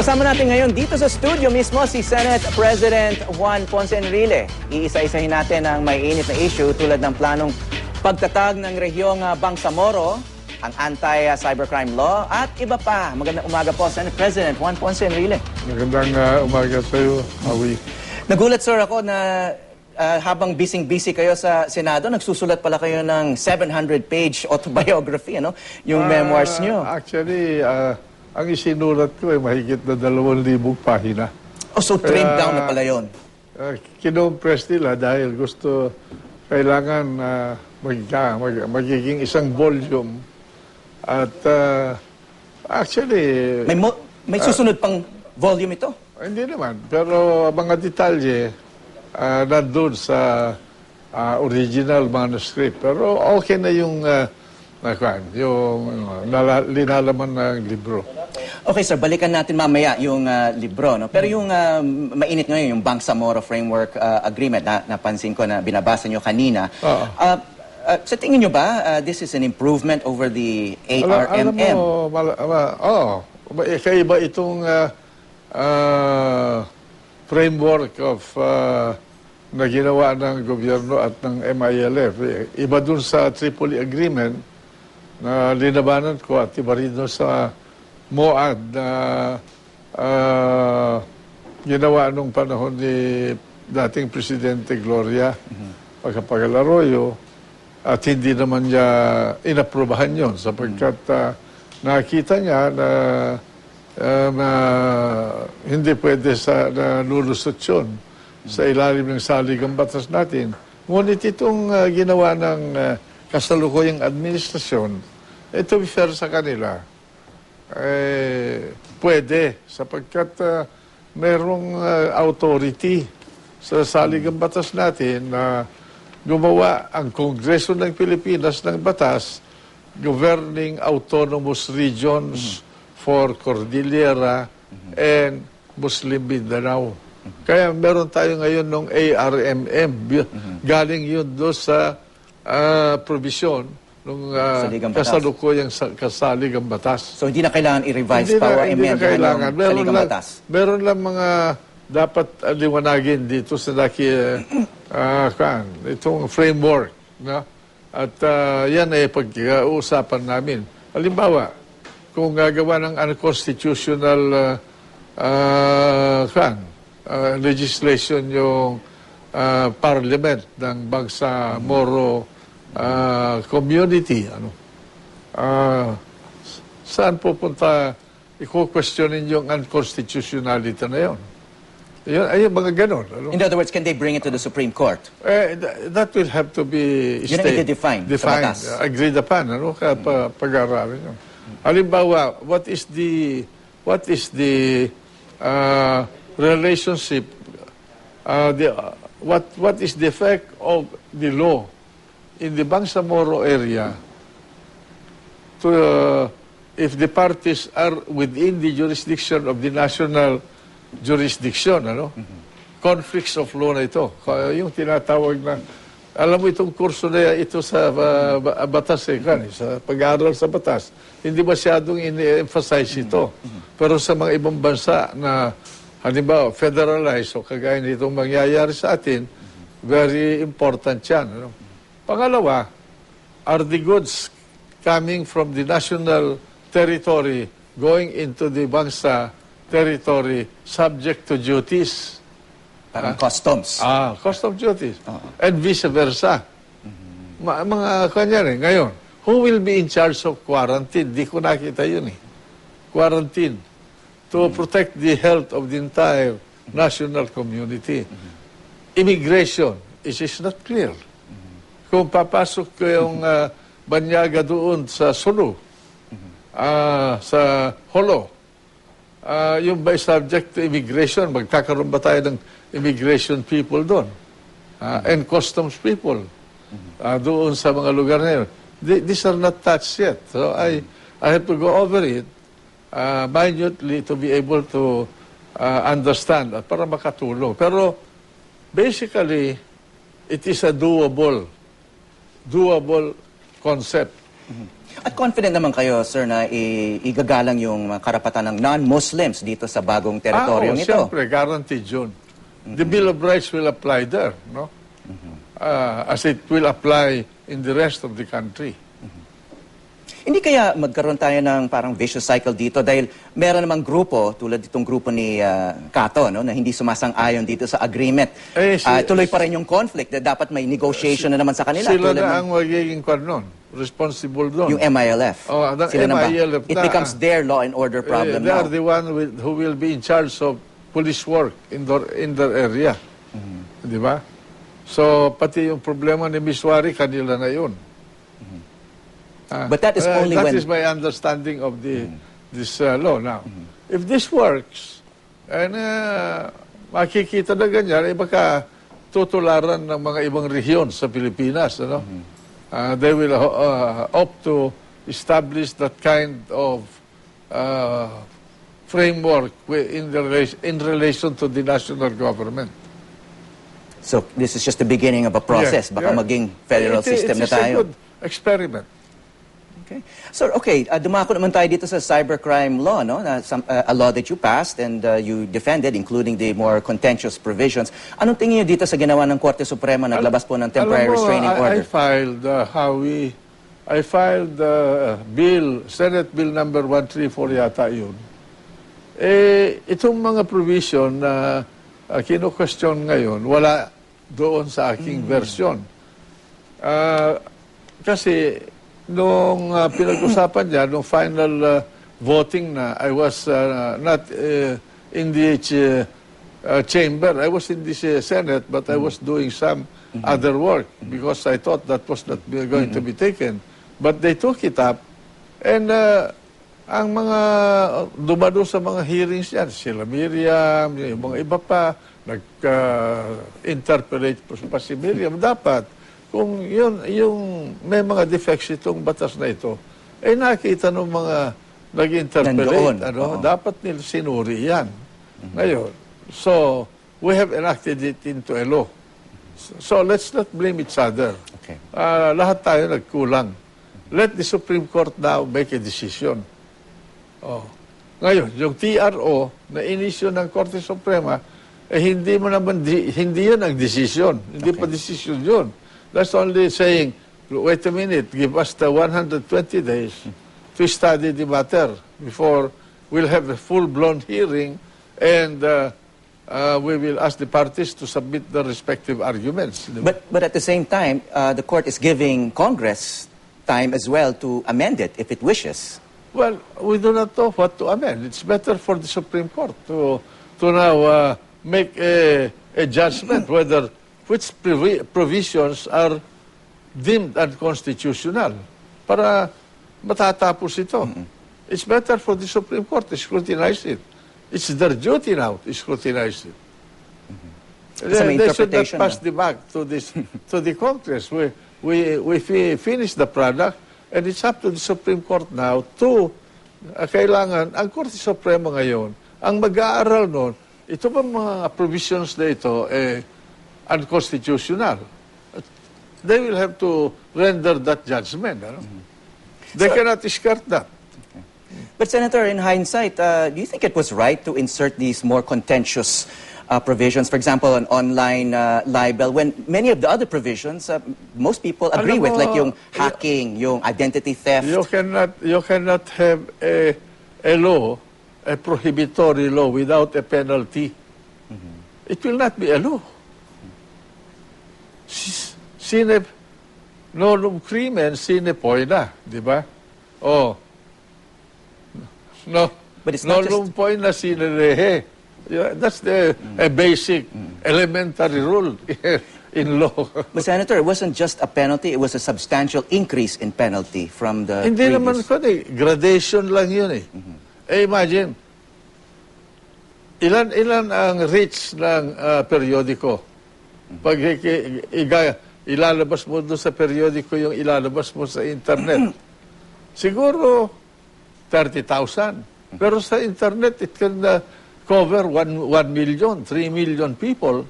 Kasama natin ngayon dito sa studio mismo si Senate President Juan Ponce Enrile. Iisa-isahin natin ang may init na issue tulad ng planong pagtatag ng rehiyong ah, Bangsamoro, ang anti-cybercrime law at iba pa. Magandang umaga po, Senate President Juan Ponce Enrile. Magandang uh, umaga sa iyo, Howie. Nagulat sir ako na ah, habang busy-busy kayo sa Senado, nagsusulat pala kayo ng 700-page autobiography, ano? Yung memoirs Ah, nyo. Actually, ah, ang isinulat ko ay mahigit na dalawang libong pahina. Oh, so trimmed down na pala yun. Uh, kinompress nila dahil gusto, kailangan uh, mag, mag, magiging isang volume. At ah, actually, May, mo- may susunod pang volume ito. hindi naman. Pero mga detalye ah, nandun sa ah, original manuscript. Pero okay na yung, uh, yung ano, nala, linalaman ng libro. Okay sir, balikan natin mamaya yung ah, libro. No? Pero yung ah, mainit ngayon, yung Bangsamoro Framework ah, Agreement, na napansin ko na binabasa nyo kanina. Oo. Ah, ah, sa tingin nyo ba, ah, this is an improvement over the Alam, alam ARMM? mo, mal, ma- kaiba itong ah, ah, framework of ah, na ginawa ng gobyerno at ng MILF. Iba dun sa Tripoli Agreement na linabanan ko at iba rin sa MOAD na ah, ginawa nung panahon ni dating Presidente Gloria Pagkapagal Arroyo at hindi naman niya inaprobahan yon sapagkat ah, nakita niya na ah, hindi pwede sa na lulusot yun sa ilalim ng saligang batas natin. Ngunit itong ah, ginawa ng ah, kasalukuyang administrasyon, eh, to be fair sa kanila, eh, pwede sapagkat ah, merong ah, authority sa saligang batas natin na gumawa ang Kongreso ng Pilipinas ng batas governing autonomous regions for Cordillera and Muslim Mindanao. Kaya meron tayo ngayon ng ARMM. Bi- Galing yun doon sa ah, provision ng Saligang batas. kasalukuyang sa, kasaligang batas. So hindi na kailangan i-revise pa o hindi na kailangan. ng Meron saligang lang, batas. meron lang mga dapat uh, liwanagin dito sa naki, uh, kan, itong framework. No? At uh, yan ay pag-uusapan namin. Halimbawa, kung gagawa ng unconstitutional uh, uh, kan, uh, legislation yung uh, parliament ng Bangsa Moro uh, community, ano, Ah, saan pupunta i-questionin yung unconstitutionality na yun? Yun, ay, mga ganon. Ano? In other words, can they bring it to the Supreme Court? Eh, th- that will have to be Yun ang i-define defined, uh, agreed upon, ano, kaya pa, pag-aaralin yun. Halimbawa, what is the, what is the uh, relationship, uh, the, uh, what, what is the effect of the law in the Bangsamoro area to, uh, if the parties are within the jurisdiction of the national jurisdiction, ano? Conflicts of law na ito. Kaya Yung tinatawag na, alam mo itong kurso na ito sa uh, ba- batas, eh, kan, sa pag-aaral sa batas, hindi masyadong ini-emphasize ito. Pero sa mga ibang bansa na, halimbawa, federalized o kagaya nitong mangyayari sa atin, very important yan. Ano? Pangalawa, are the goods coming from the national territory going into the Bangsa territory subject to duties. Parang customs. Ah, custom duties. And vice versa. Ma- mga kanya rin. Ngayon, who will be in charge of quarantine? Di ko nakita yun eh. Quarantine. To protect the health of the entire national community. Immigration. It is not clear. Kung papasok ko yung ah, banyaga doon sa Sulu, ah, sa Holo, Ah, yung ba subject to immigration, magkakaroon ba tayo ng immigration people doon? Ah, and customs people ah, doon sa mga lugar na yun. Th- These are not touched yet. So I, I have to go over it uh, minutely to be able to ah, understand at para makatulong. Pero basically, it is a doable, doable concept. At confident naman kayo, sir, na i- igagalang yung karapatan ng non-Muslims dito sa bagong teritoryong ah, oh, ito. Siyempre, guaranteed yun. The Bill of Rights will apply there, no? Ah, as it will apply in the rest of the country. Hindi kaya magkaroon tayo ng parang vicious cycle dito dahil meron namang grupo, tulad itong grupo ni ah, Kato, no, na hindi sumasang-ayon dito sa agreement. Eh, si- Ah, tuloy pa rin yung conflict na dapat may negotiation na naman sa kanila. Sila na ng- ang magiging kwan nun, responsible doon. yung MILF. Oh, the Sila na ba? MILF It becomes their law and order Eh, problem they now. are the one with, who will be in charge of police work in their, in their area. Mm-hmm. Di ba? So, pati yung problema ni Miswari, kanila na yun. Ah, But that is uh, only that when- is my understanding of the this uh, law now. If this works, and uh, makikita na ganyan, eh baka tutularan ng mga ibang rehiyon sa Pilipinas. Ano? Uh, they will uh, opt to establish that kind of uh, framework in, the, rela- in relation to the national government. So this is just the beginning of a process. Yeah, Baka yeah. maging federal It- system na it's a tayo. good experiment. Okay. So, okay, uh, dumako naman tayo dito sa cybercrime law, no? Na, some, uh, a law that you passed and uh, you defended, including the more contentious provisions. Anong tingin niyo dito sa ginawa ng Korte Suprema? Naglabas po ng temporary mo, restraining I, order. I filed uh, how we I filed uh, bill Senate bill number 134 yata yun. Eh itong mga provision na uh, kino-question ngayon wala doon sa aking version. Ah, kasi nung uh, pinag-usapan niya nung final uh, voting na I was uh, not uh, in the uh, uh, chamber. I was in the uh, Senate, but I was doing some other work because I thought that was not going to be taken. But they took it up, and uh, ang mga dumado sa mga hearings yan, sila Miriam, yung mga iba pa, nag-interpolate pa si Miriam. Dapat, kung yun, yung may mga defects itong batas na ito, eh nakita ng mga nag-interpolate, ano, oo. dapat nila sinuri yan. Ngayon, so, we have enacted it into a law. So, so let's not blame each other. Okay. Ah, lahat tayo nagkulang. Let the Supreme Court now make a decision. Oh. Ngayon, yung TRO na inisyo ng Korte Suprema, eh hindi mo naman, di, hindi yun ang decision. Hindi pa decision yun. That's only saying, wait a minute, give us the 120 days to study the matter before we'll have a full-blown hearing and uh, uh, we will ask the parties to submit their respective arguments. But, but at the same time, uh, the court is giving Congress time as well to amend it if it wishes. Well, we do not know what to amend. It's better for the Supreme Court to to now uh, make a, a judgment whether which provi- provisions are deemed unconstitutional para matatapos ito. It's better for the Supreme Court to scrutinize it. It's their duty now to scrutinize it. May They, they should not pass the back to this to the Congress. We we we fi- finish the product and it's up to the Supreme Court now to uh, kailangan ang Korte Suprema ngayon ang mag-aaral noon ito ba mga provisions na ito eh unconstitutional. They will have to render that judgment. Ano? They cannot discard that. But Senator, in hindsight, uh, do you think it was right to insert these more contentious uh, provisions, for example, an online uh, libel, when many of the other provisions, uh, most people agree Alam with, like yung hacking, yung identity theft. You cannot you cannot have a a law, a prohibitory law without a penalty. It will not be a law. Sine nolum crimen sine poena, di ba? Oh. No. But it's not nolum poena sine rehe. Yeah, that's the a basic elementary rule in law. But Senator, it wasn't just a penalty, it was a substantial increase in penalty from the Hindi previous. naman ko eh. Gradation lang yun eh. Eh imagine, ilan ilan ang reach ng ah, periodiko? Pag iga, ilalabas mo doon sa periodiko yung ilalabas mo sa internet. Siguro 30,000. Pero sa internet, it can ah, cover 1, 1 million, 3 million people.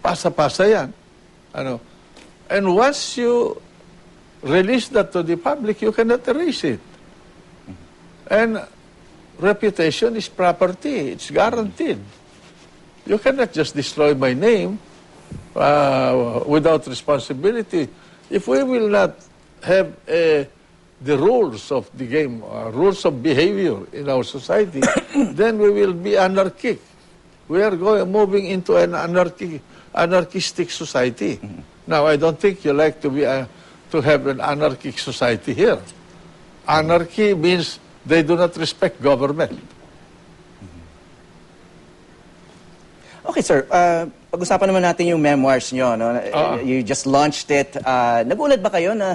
Pasa-pasa yan. Ano? And once you release that to the public, you cannot erase it. And reputation is property. It's guaranteed. You cannot just destroy my name uh, without responsibility. If we will not have uh, the rules of the game, uh, rules of behavior in our society, then we will be anarchic. We are going moving into an anarchic, anarchistic society. Now, I don't think you like to be uh, to have an anarchic society here. Anarchy means they do not respect government. Okay, sir. Uh, pag-usapan naman natin yung memoirs nyo. No? Ah. You just launched it. Uh, nagulat ba kayo na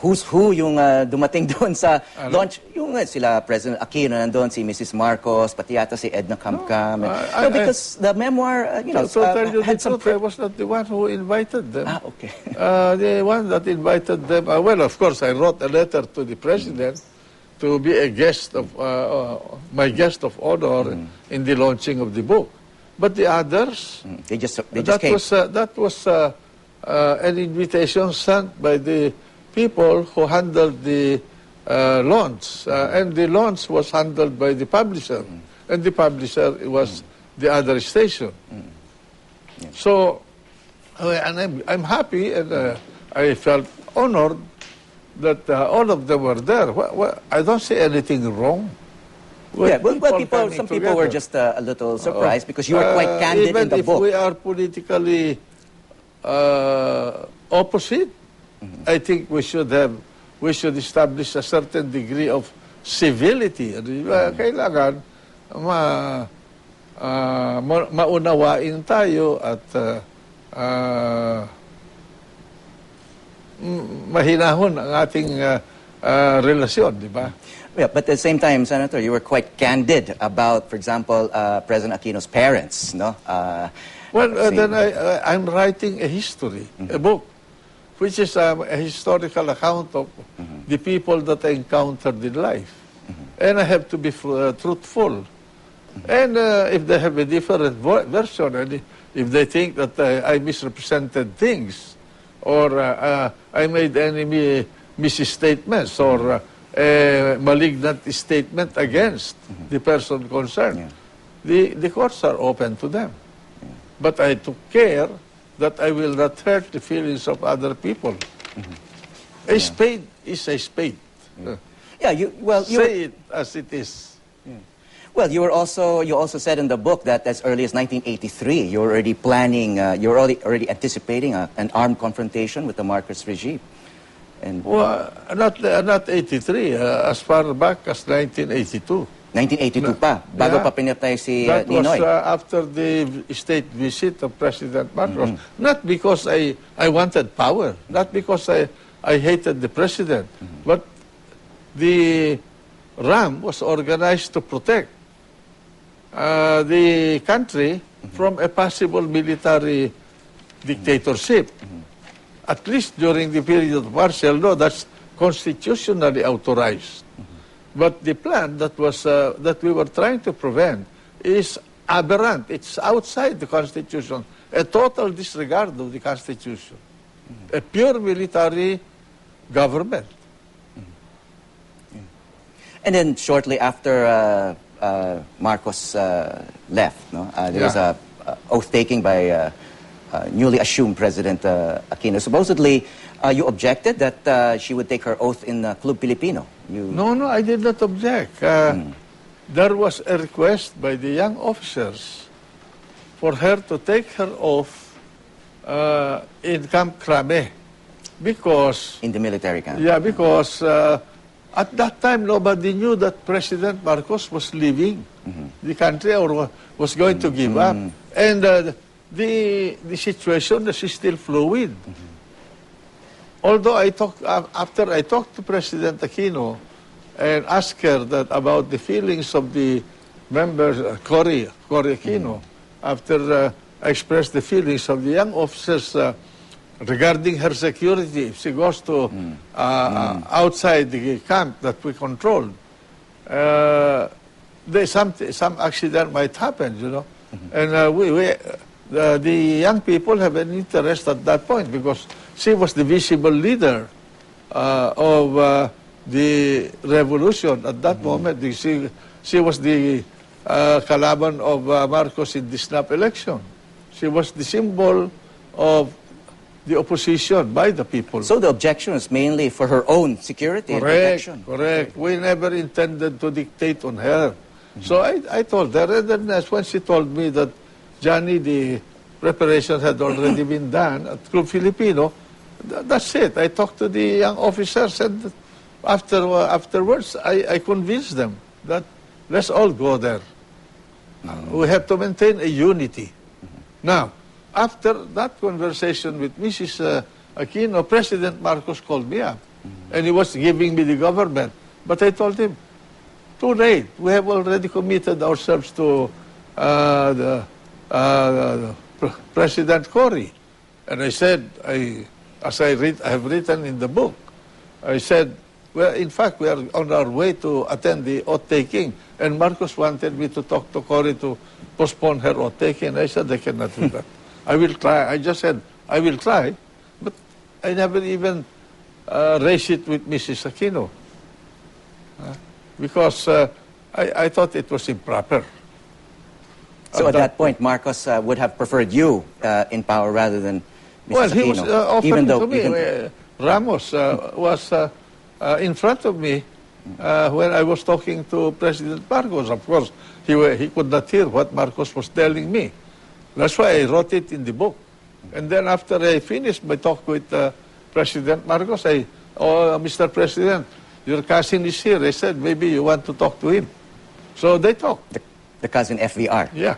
who's who yung uh, dumating doon sa Ano? launch? Yung uh, sila President Aquino nandun, si Mrs. Marcos, pati yata si Edna Camcam. No, I- no, I- because the memoir, uh, you know, to uh, tell you the had some... truth, I was not the one who invited them. Ah, okay. Uh, the one that invited them, uh, well, of course, I wrote a letter to the president to be a guest of, uh, uh, my guest of honor in the launching of the book. But the others, Mm, They just, they just that came. was, uh, that was uh, uh, an invitation sent by the people who handled the uh, launch. Uh, and the launch was handled by the publisher. And the publisher was the other station. So, uh, and I'm, I'm happy and uh, I felt honored that uh, all of them were there. Wha- wha- I don't see anything wrong. With yeah, well, well, people, some people were together. just uh, a little surprised because you were quite Uh, candid even in the if book. we are politically uh, opposite, Mm-hmm. I think we should have, we should establish a certain degree of civility. Ba? Mm-hmm. Kailangan ma, ah, ma- maunawain tayo at uh, m- mahinahon ang ating ah, ah, relasyon, di ba? Yeah, but at the same time, Senator, you were quite candid about, for example, uh, President Aquino's parents, no? Uh, Well, uh, then I, I, I'm writing a history, a book, which is um, a historical account of the people that I encountered in life. And I have to be uh, truthful. And uh, if they have a different vo- version, and if they think that uh, I misrepresented things, or uh, uh, I made any mi- misstatements, or uh, a malignant statement against the person concerned, Yeah. the, the courts are open to them. But I took care that I will not hurt the feelings of other people. A spade is a spade. Uh, yeah, you, well, you Say it as it is. well, you were also, you also said in the book that as early as 1983, you were already planning, uh, you were already, already anticipating a, an armed confrontation with the Marcos regime. And Well, not, uh, not 83, uh, as far back as 1982. 1982 pa, bago Yeah. pa pinatay si uh, That was Ninoy. uh, after the state visit of President Marcos. Not because I, I wanted power, not because I, I hated the president, but the RAM was organized to protect uh, the country from a possible military dictatorship. At least during the period of martial law, that's constitutionally authorized. But the plan that was uh, that we were trying to prevent is aberrant. It's outside the Constitution. A total disregard of the Constitution. A pure military government. And then shortly after uh, uh, Marcos uh, left, no, uh, there was Yeah. a, a oath taking by uh, newly assumed President uh, Aquino. Supposedly, uh, you objected that uh, she would take her oath in uh, Club Filipino. You, No, no, I did not object. Uh, There was a request by the young officers for her to take her oath uh, in Camp Crame because in the military camp. Yeah, because uh, at that time nobody knew that President Marcos was leaving the country or wa- was going to give up, and uh, the the situation is still fluid. Although I talked uh, after I talked to President Aquino and asked her that about the feelings of the members, uh, Cory, Cory Aquino, after uh, I expressed the feelings of the young officers uh, regarding her security, if she goes to uh, uh, outside the camp that we controlled, uh, there some some accident might happen, you know, and uh, we, we the, the young people have an interest at that point because she was the visible leader uh, of uh, the revolution. At that moment, the- she, she was the uh, kalaban of uh, Marcos in the snap election. She was the symbol of the opposition by the people. So the objection is mainly for her own security and Correct, protection. correct. We never intended to dictate on her. So I, I told her, and then when she told me that, Johnny, the preparations had already been done at Club Filipino, th- that's it. I talked to the young officers, and after, uh, afterwards, I, I convinced them that let's all go there. Uh, we have to maintain a unity. Now, after that conversation with Mrs. Uh, Aquino, President Marcos called me up, and he was giving me the government. But I told him, too late. We have already committed ourselves to uh, the, uh, President Cory. And I said, I, as I, read, I have written in the book, I said, well, in fact, we are on our way to attend the oath taking. And Marcos wanted me to talk to Cory to postpone her oath taking. I said, I cannot do that. I will try. I just said, I will try. But I never even uh, raised it with Mrs. Aquino. Uh, because uh, I, I thought it was improper. So at that point, Marcos uh, would have preferred you uh, in power rather than Mrs. Well, he was uh, offering even though, to me. even- uh, Ramos uh, was uh, uh, in front of me uh, when I was talking to President Marcos. Of course, he, he could not hear what Marcos was telling me. That's why I wrote it in the book. And then after I finished my talk with uh, President Marcos, I, oh, Mr. President, your cousin is here. I said, maybe you want to talk to him. So they talked. The, cousin FVR. Yeah.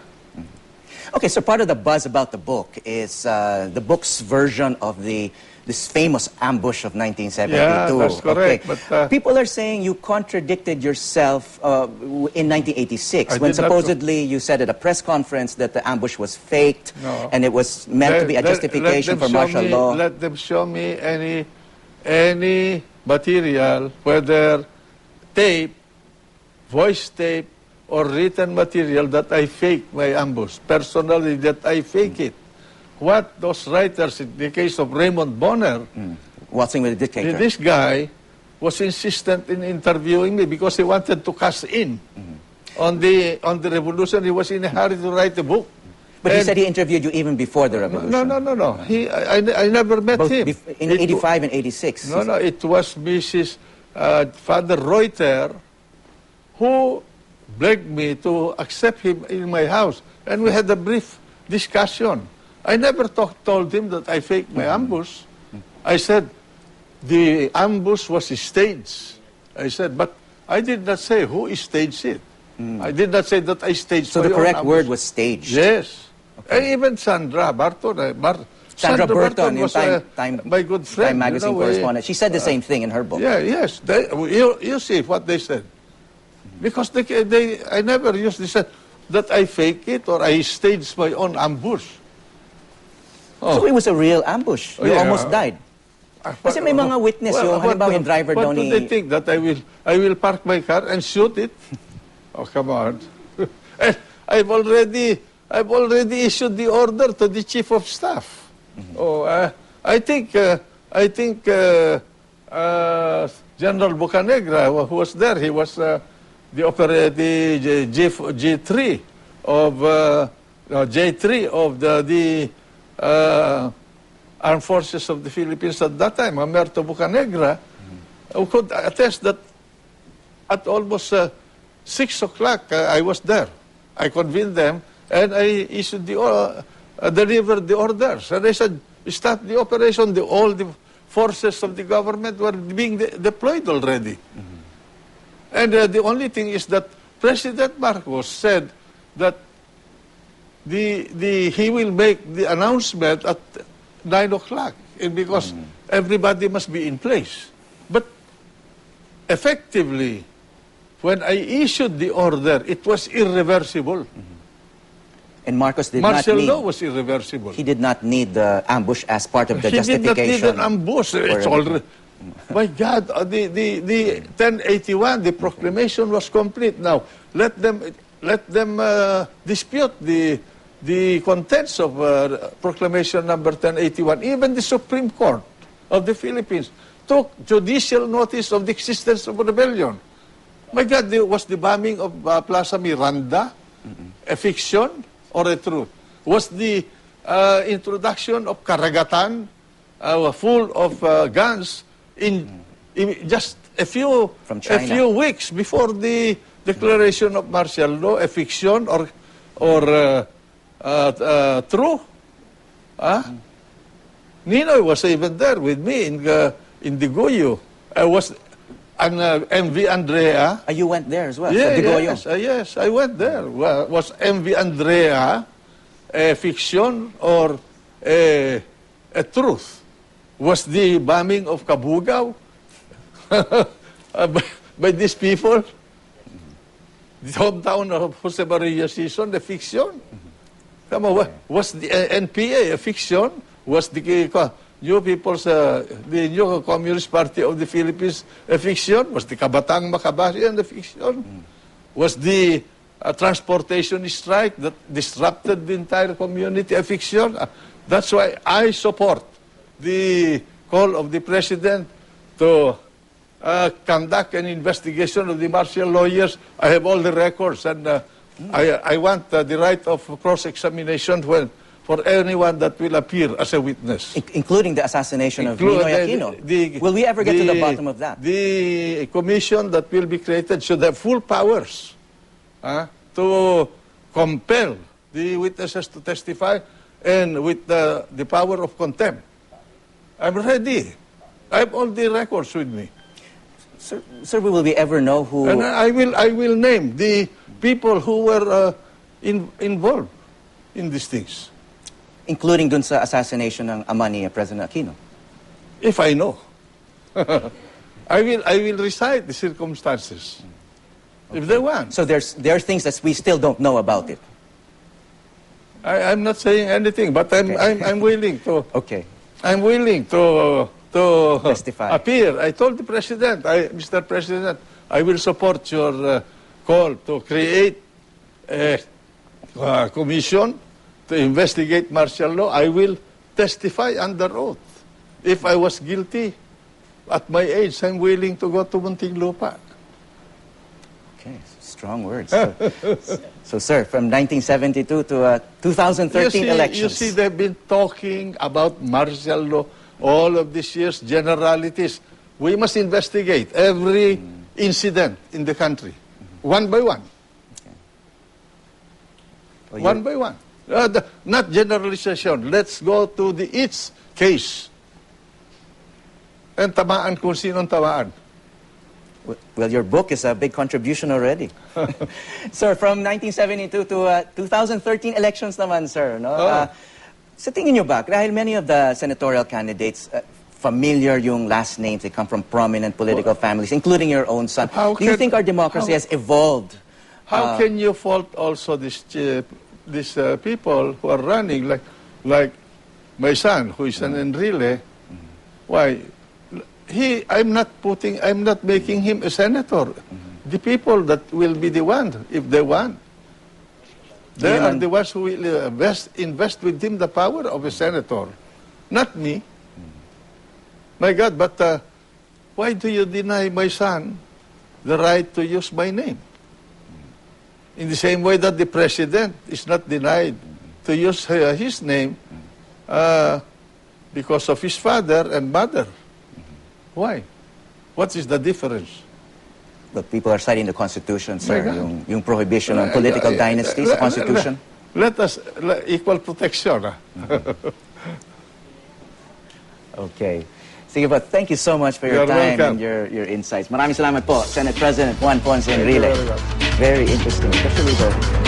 Okay, so part of the buzz about the book is uh, the book's version of the this famous ambush of 1972. Yeah, that's correct, Okay. but, uh, People are saying you contradicted yourself uh, in 1986 I when supposedly you said at a press conference that the ambush was faked No. and it was meant to be a Let- let- justification let them for show martial me- law. Let them show me any, any material, whether tape, voice tape, or written material that I fake my ambush. Personally, that I fake hmm. it. What those writers, in the case of Raymond Bonner, hmm. Waltzing with the dictator. this guy was insistent in interviewing me because he wanted to cash in hmm. on the on the revolution. He was in a hurry to write a book. but he said he interviewed you even before the revolution. no, no, no, no. He, I, I, I never met Both him. bef- in It- 85 and 86. No, no, it was Mrs. Uh, Father Reuter who begged me to accept him in my house. And we had a brief discussion. I never talk, told him that I faked my ambush. I said, the ambush was staged. I said, but I did not say who staged it. I did not say that I staged So the correct word was staged. Yes. And even Sandra Barton. uh, Bar- Sandra Burton, yung was Time, uh, Time, my good friend. Time you magazine know, uh, correspondent. She said the same thing in her book. Yeah, yes. They, you, you see what they said. Because they, they, I never used this, that I fake it or I staged my own ambush. So it was a real ambush. Oh, You yeah. almost died. Kasi may mga witness yung, what- halimbawa yung driver what daw do ni... they think that I will, I will park my car and shoot it? oh, come on. And I've already, I've already issued the order to the chief of staff. Oh, uh, I think, uh, I think uh, uh, General Bocanegra, who was there, he was uh, the opera, the J, G, G, 3 of, uh, no, J3 of the, the uh, Armed Forces of the Philippines at that time, Amerto Bocanegra, who could attest that at almost uh, 6 o'clock uh, I was there. I convened them and I issued the, uh, uh, delivered the orders. And I said, start the operation. The, all the forces of the government were being de- deployed already. And uh, the only thing is that President Marcos said that the, the, he will make the announcement at 9 o'clock and because everybody must be in place. But effectively, when I issued the order, it was irreversible. And Marcos did Martial not need... law was irreversible. He did not need the ambush as part of the He did not need justification. an ambush. It's already. My God, uh, the, the, the 1081, the proclamation was complete. Now, let them, let them uh, dispute the, the contents of uh, proclamation number 1081. Even the Supreme Court of the Philippines took judicial notice of the existence of rebellion. My God, the- was the bombing of uh, Plaza Miranda a fiction or a truth? Was the uh, introduction of Karagatan uh, full of uh, guns in, in just a few From a few weeks before the declaration of martial law a fiction or or uh, uh, uh, true? Huh? Ninoy was even there with me in uh, in Digoyo. I was and uh, MV Andrea. Ah, you went there as well, Yeah, yes, uh, yes, I went there. Wa- Was MV Andrea a fiction or a, a truth? Was the bombing of Kabugao uh, by, these people? The hometown of Jose Maria Sison, a fiction? Come on, wa- was the uh, NPA a fiction? Was the uh, New People's, uh, the New Communist Party of the Philippines a fiction? Was the Kabatang Makabayan a fiction? Was the uh, transportation strike that disrupted the entire community a fiction? Uh, that's why I support the call of the President to uh, conduct an investigation of the martial lawyers. I have all the records, and uh, I, I want uh, the right of cross-examination when, for anyone that will appear as a witness. In- including the assassination of Ninoy the- Aquino. the- Will we ever get to the the- bottom of that? The commission that will be created should have full powers uh, to compel the witnesses to testify and with the, the power of contempt. I'm ready. I have all the records with me. Sir, sir, will we ever know who... And I will, I will name the people who were uh, in, involved in these things, including dun sa assassination ng ama ni President Aquino. if I know. I will, I will recite the circumstances, if they want. So there's, there are things that we still don't know about it. I, I'm not saying anything, but I'm, Okay. I'm, I'm willing to, Okay. I'm willing to, to Testify. appear. I told the President, I, Mr. President, I will support your uh, call to create a uh, commission to investigate martial law. I will testify under oath. If I was guilty, at my age, I'm willing to go to Muntinlupa. Okay, strong words. So, sir, from 1972 to uh, 2013 you see, elections. You see, they've been talking about martial law all of these years, generalities. We must investigate every incident in the country, one by one, Well, one by one. Uh, the- not generalization. Let's go to the each case. And tamaan kung sinong tamaan. Well, your book is a big contribution already. sir, from 1972 to uh, 2013 elections naman, sir. No? Oh. Uh, sa tingin nyo ba, dahil many of the senatorial candidates, uh, familiar yung last names, they come from prominent political families, including your own son. How Do you can- think our democracy how- has evolved? How Uh, can you fault also these uh, these uh, people who are running like like my son who is an Enrile? Why? He, I'm not putting, I'm not making him a senator. The people that will be the one if they want. They are the ones who will uh, invest, invest with him the power of a senator, not me. My God, but uh, why do you deny my son the right to use my name? In the same way that the president is not denied to use uh, his name uh, because of his father and mother. Why? What is the difference? But people are citing the Constitution, sir, yung, yung prohibition on political Uh, uh, dynasties, uh, the Constitution. Let, us let, equal protection. ah. Okay. Sige po, thank you so much for your You're time and welcome. your, your insights. Maraming salamat po, Senate President Juan Ponce Enrile. Very interesting, especially the